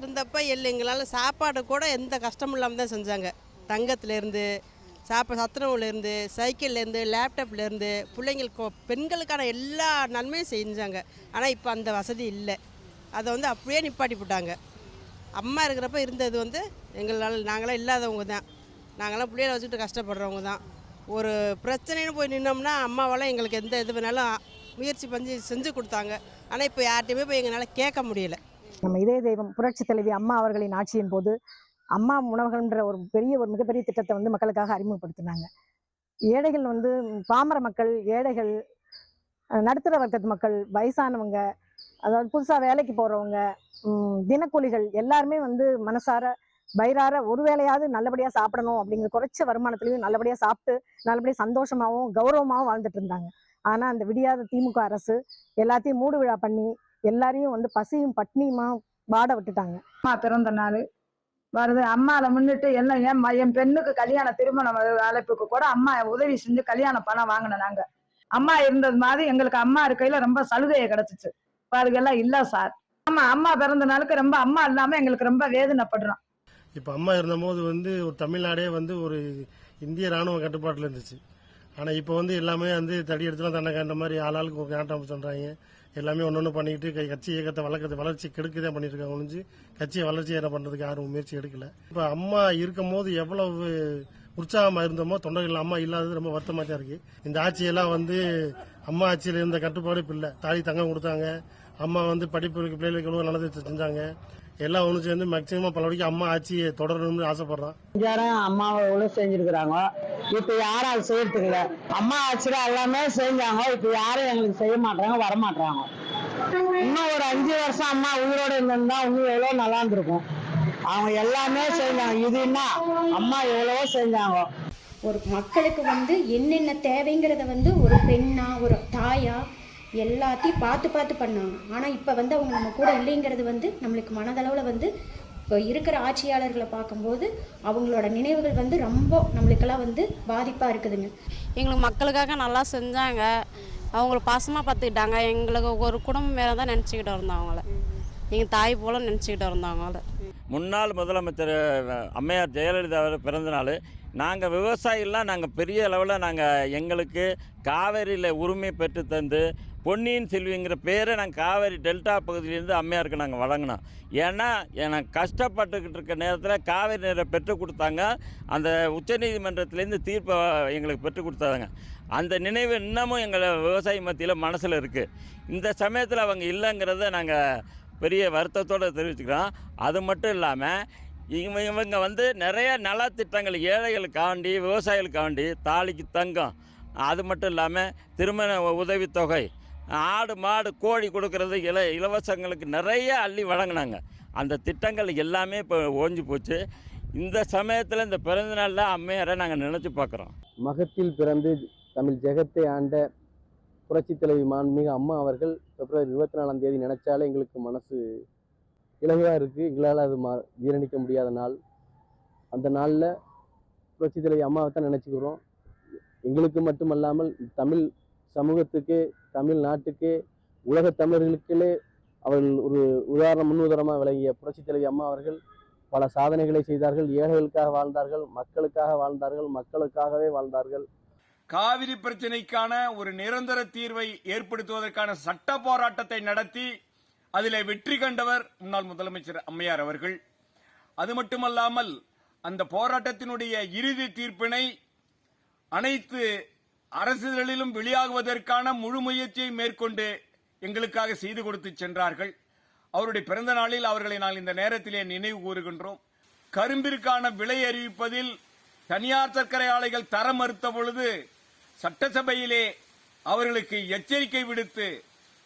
இருந்தப்ப எல்லாம் எங்களால் சாப்பாடு கூட எந்த கஷ்டமும் இல்லாமல் தான் செஞ்சாங்க. தங்கத்துலேருந்து சாப்பா சத்துணவுலேருந்து சைக்கிள்லேருந்து லேப்டாப்லேருந்து பிள்ளைங்களுக்கு பெண்களுக்கான எல்லா நன்மையும் செஞ்சாங்க. ஆனால் இப்போ அந்த வசதி இல்லை. அதை வந்து அப்படியே நிப்பாட்டி போட்டாங்க. அம்மா இருக்கிறப்ப இருந்தது வந்து எங்களால் நாங்களாம் இல்லாதவங்க தான். நாங்களாம் பிள்ளைகளை வச்சுக்கிட்டு கஷ்டப்படுறவங்க தான். ஒரு பிரச்சனைன்னு போய் நின்னோம்னா அம்மாவெல்லாம் எங்களுக்கு எந்த இது வேணாலும் முயற்சி பண்ணி செஞ்சு கொடுத்தாங்க. ஆனால் இப்போ யார்கிட்டையுமே போய் எங்களால் கேட்க முடியலை. நம்ம இதய தெய்வம் புரட்சி தலைவி அம்மா அவர்களின் ஆட்சியின் போது அம்மா உணவகம்ன்ற ஒரு பெரிய ஒரு மிகப்பெரிய திட்டத்தை வந்து மக்களுக்காக அறிமுகப்படுத்தினாங்க. ஏழைகள் வந்து பாமர மக்கள் ஏழைகள் நடுத்தர வர்க்கத்து மக்கள் வயசானவங்க அதாவது புதுசாக வேலைக்கு போகிறவங்க தினக்கூலிகள் எல்லாருமே வந்து மனசார வயிறார ஒரு வேலையாவது நல்லபடியாக சாப்பிடணும் அப்படிங்கிற குறைச்ச வருமானத்துலையும் நல்லபடியாக சாப்பிட்டு நல்லபடியாக சந்தோஷமாகவும் கௌரவமாகவும் வாழ்ந்துட்டு இருந்தாங்க. ஆனால் அந்த விடியாத திமுக அரசு எல்லாத்தையும் மூடு விழா பண்ணி எல்லாரையும் வந்து பசியும் பட்னியுமா வாட விட்டுட்டாங்க. அம்மா பிறந்த நாள் வருது. அம்மாவை முன்னிட்டு எல்லாம் என் ம- என் பெண்ணுக்கு கல்யாண திருமணம் அழைப்புக்கு கூட அம்மா உதவி செஞ்சு கல்யாண பணம் வாங்கினோம் நாங்க. அம்மா இருந்தது மாதிரி எங்களுக்கு அம்மா இருக்கையில ரொம்ப சலுகையை கிடைச்சிச்சு. அதுக்கெல்லாம் இல்ல சார். ஆமா அம்மா பிறந்த நாளுக்கு ரொம்ப அம்மா இல்லாம எங்களுக்கு ரொம்ப வேதனைப்படுறோம். இப்போ அம்மா இருந்தபோது வந்து ஒரு தமிழ்நாடே வந்து ஒரு இந்திய ராணுவ கட்டுப்பாட்டில் இருந்துச்சு. ஆனால் இப்போ வந்து எல்லாமே வந்து தடி எடுத்துலாம் தன்னை கண்ட மாதிரி ஆளாளுக்கு ஒரு சொல்கிறாங்க எல்லாமே ஒன்று ஒன்று பண்ணிக்கிட்டு கை- கட்சி இயக்கத்தை வளர்க்கறது வளர்ச்சி கெடுக்க தான் பண்ணிட்டு ஒழிஞ்சு கட்சியை வளர்ச்சி என்ன பண்ணுறதுக்கு யாரும் முயற்சி எடுக்கல. இப்போ அம்மா இருக்கும் போது எவ்வளவு உற்சாகமாக இருந்தோமோ தொண்டர்கள் அம்மா இல்லாதது ரொம்ப வருத்தமாக தான் இருக்கு. இந்த ஆட்சியெல்லாம் வந்து அம்மா ஆட்சியில் இருந்த கட்டுப்பாடு இப்போ இல்லை. தாலி தங்கம் கொடுத்தாங்க. அம்மா வந்து படிப்பு பிள்ளைகளுக்கு எவ்வளோ நல்லது செஞ்சாங்க. எல்லாம் ஒன்று சேர்ந்து மேக்சிமம் பல வரைக்கும் அம்மா ஆட்சியை தொடரணும்னு ஆசைப்படுறோம் செஞ்சாரம் அம்மாவை எவ்வளவு செஞ்சிருக்கிறாங்க. இப்ப யாரும் அது செய்யறதுக்கு இல்ல அம்மா ஆட்சியில எல்லாமே செஞ்சாங்க. இப்ப யாரும் எங்களுக்கு செய்ய மாட்டாங்க வர மாட்டாங்க இன்னும் ஒரு அஞ்சு வருஷம் அம்மா உயிரோட இருந்திருந்தா இன்னும் எவ்வளவு நல்லா இருந்திருக்கும். அவங்க எல்லாமே செஞ்சாங்க. இது என்ன? அம்மா எவ்வளவோ செஞ்சாங்க. ஒரு மக்களுக்கு வந்து என்னென்ன தேவைங்கிறத வந்து ஒரு பெண்ணா ஒரு தாயா எல்லாத்தையும் பார்த்து பார்த்து பண்ணாங்க. ஆனால் இப்போ வந்து அவங்க நம்ம கூட இல்லைங்கிறது வந்து நம்மளுக்கு மனதளவில் வந்து இப்போ இருக்கிற ஆட்சியாளர்களை பார்க்கும்போது அவங்களோட நினைவுகள் வந்து ரொம்ப நம்மளுக்கெல்லாம் வந்து பாதிப்பாக இருக்குதுங்க. எங்களுக்கு மக்களுக்காக நல்லா செஞ்சாங்க. அவங்கள பாசமாக பார்த்துக்கிட்டாங்க. எங்களுக்கு ஒரு குடும்பம் மேலே தான் நினச்சிக்கிட்டு இருந்தோம் அவங்கள. எங்கள் தாய் போல நினச்சிக்கிட்டு இருந்தோம் அவங்கள. முன்னாள் முதலமைச்சர் அம்மையார் ஜெயலலிதா அவர் பிறந்த நாள் நாங்கள் விவசாயிகள்லாம் நாங்கள் பெரிய அளவில் நாங்கள் எங்களுக்கு காவேரியில் உரிமை பெற்று தந்து பொன்னியின் செல்விங்கிற பேரை நாங்கள் காவேரி டெல்டா பகுதியிலேருந்து அம்மையாருக்கு நாங்கள் வழங்கினோம். ஏன்னா எனக்கு கஷ்டப்பட்டுக்கிட்டு இருக்க நேரத்தில் காவேரி நீரை பெற்றுக் கொடுத்தாங்க. அந்த உச்சநீதிமன்றத்துலேருந்து தீர்ப்பை எங்களுக்கு பெற்றுக் கொடுத்தாங்க. அந்த நினைவு இன்னமும் எங்களை விவசாயி மத்தியில் மனசில் இருக்குது இந்த சமயத்தில் அவங்க இல்லைங்கிறத நாங்கள் பெரிய வருத்தத்தோடு தெரிவிச்சுக்கிறோம். அது மட்டும் இல்லாமல் இவங்க இவங்க வந்து நிறைய நலத்திட்டங்கள் ஏழைகளுக்காண்டி விவசாயிகளுக்காண்டி தாலிக்கு தங்கம். அது மட்டும் இல்லாமல் திருமண உதவித்தொகை ஆடு மாடு கோழி கொடுக்கறது இல இலவசங்களுக்கு நிறைய அள்ளி வழங்கினாங்க. அந்த திட்டங்கள் எல்லாமே இப்போ ஓஞ்சி போச்சு. இந்த சமயத்தில் இந்த பிறந்த நாளில் அம்மையாரை நாங்கள் நினச்சி பார்க்குறோம் மகத்தில் பிறந்து தமிழ் ஜெகத்தை ஆண்ட புரட்சி தலைவி மாண்புமிகு அம்மா அவர்கள் பிப்ரவரி இருபத்தி நாலாம் தேதி நினைச்சாலே எங்களுக்கு மனசு இலகுவாக இருக்குது எங்களால் அது மா ஜீரணிக்க முடியாத நாள். அந்த நாளில் புரட்சி தலைவி அம்மாவை தான் நினச்சிக்கிறோம். எங்களுக்கு மட்டுமல்லாமல் தமிழ் சமூகத்துக்கு தமிழ் நாட்டுக்கு உலகத் தமிழர்களுக்கே அவர்கள் ஒரு உதாரணம் முன்னுதாரணமாக விளங்கிய புரட்சி தலைவி அம்மா அவர்கள் பல சாதனைகளை செய்தார்கள். ஏழைகளுக்காக வாழ்ந்தார்கள் மக்களுக்காக வாழ்ந்தார்கள் மக்களுக்காகவே வாழ்ந்தார்கள். காவிரி பிரச்சனைக்கான ஒரு நிரந்தர தீர்வை ஏற்படுத்துவதற்கான சட்ட போராட்டத்தை நடத்தி அதில் வெற்றி கண்டவர் முன்னாள் முதலமைச்சர் அம்மையார் அவர்கள். அது மட்டுமல்லாமல் அந்த போராட்டத்தினுடைய இறுதி தீர்ப்பினை அனைத்து அரசுகளிலும் வெளியாகுவதற்கான முழு முயற்சியை மேற்கொண்டு எங்களுக்காக செய்து கொடுத்து சென்றார்கள். அவருடைய பிறந்த நாளில் அவர்களை நாங்கள் இந்த நேரத்திலே நினைவு கூறுகின்றோம். கரும்பிற்கான விலை அறிவிப்பதில் தனியார் சர்க்கரை ஆலைகள் தர மறுத்த பொழுது சட்டசபையிலே அவர்களுக்கு எச்சரிக்கை விடுத்து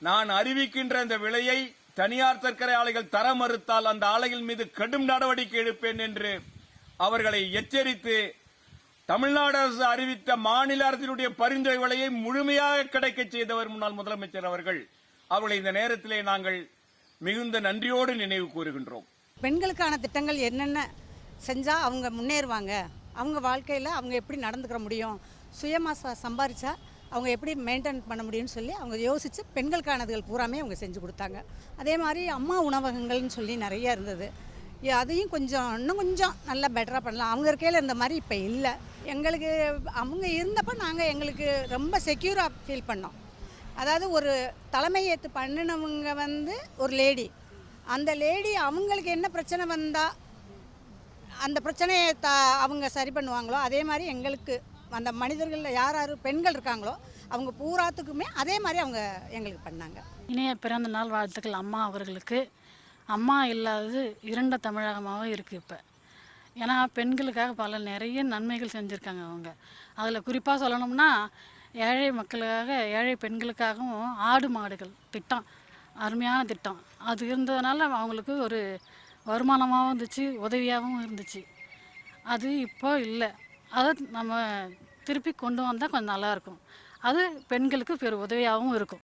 நான் அறிவிக்கின்ற இந்த விலையை தனியார் சர்க்கரை ஆலைகள் தர மறுத்தால் அந்த ஆலைகள் மீது கடும் நடவடிக்கை எடுப்பேன் என்று அவர்களை எச்சரித்து தமிழ்நாடு அரசு அறிவித்த மாநில அரசினுடைய பரிந்துரை விலையை முழுமையாக கிடைக்க செய்தவர் முன்னாள் முதலமைச்சர் அவர்கள். அவர்களை இந்த நேரத்திலே நாங்கள் மிகுந்த நன்றியோடு நினைவு கூறுகின்றோம். பெண்களுக்கான திட்டங்கள் என்னென்ன செஞ்சால் அவங்க முன்னேறுவாங்க? அவங்க வாழ்க்கையில் அவங்க எப்படி நடந்துக்கிற முடியும்? சுயமாக சம்பாரித்தா அவங்க எப்படி மெயின்டைன் பண்ண முடியும்னு சொல்லி அவங்க யோசித்து பெண்களுக்கானதுகள் பூராமே அவங்க செஞ்சு கொடுத்தாங்க. அதே மாதிரி அம்மா உணவகங்கள்னு சொல்லி நிறைய இருந்தது. அதையும் கொஞ்சம் இன்னும் கொஞ்சம் நல்லா பெட்டராக பண்ணலாம். அவங்க இருக்கையில் இருந்த மாதிரி இப்போ இல்லை. எங்களுக்கு அவங்க இருந்தப்போ நாங்கள் எங்களுக்கு ரொம்ப செக்யூராக ஃபீல் பண்ணோம். அதாவது ஒரு தலைமை ஏற்று பண்ணினவங்க வந்து ஒரு லேடி அந்த லேடி அவங்களுக்கு என்ன பிரச்சனை வந்தால் அந்த பிரச்சனையை த அவங்க சரி பண்ணுவாங்களோ அதே மாதிரி எங்களுக்கு அந்த மனிதர்களில் யார் யார் பெண்கள் இருக்காங்களோ அவங்க பூராத்துக்குமே அதே மாதிரி அவங்க எங்களுக்கு பண்ணாங்க. இணைய பிறந்த நாள் வாழ்த்துக்கள் அம்மா அவர்களுக்கு. அம்மா இல்லாதது இரண்ட தமிழகமாகவும் இருக்குது இப்போ. ஏன்னா பெண்களுக்காக பல நிறைய நன்மைகள் செஞ்சுருக்காங்க அவங்க. அதில் குறிப்பாக சொல்லணும்னா ஏழை மக்களுக்காக ஏழை பெண்களுக்காகவும் ஆடு மாடுகள் திட்டம் அருமையான திட்டம். அது இருந்ததுனால அவங்களுக்கு ஒரு வருமானமாகவும் இருந்துச்சு உதவியாகவும் இருந்துச்சு. அது இப்போ இல்லை. அதை நம்ம திருப்பி கொண்டு வந்தால் கொஞ்சம் நல்லாயிருக்கும் அது பெண்களுக்கு பெரு உதவியாகவும் இருக்கும்.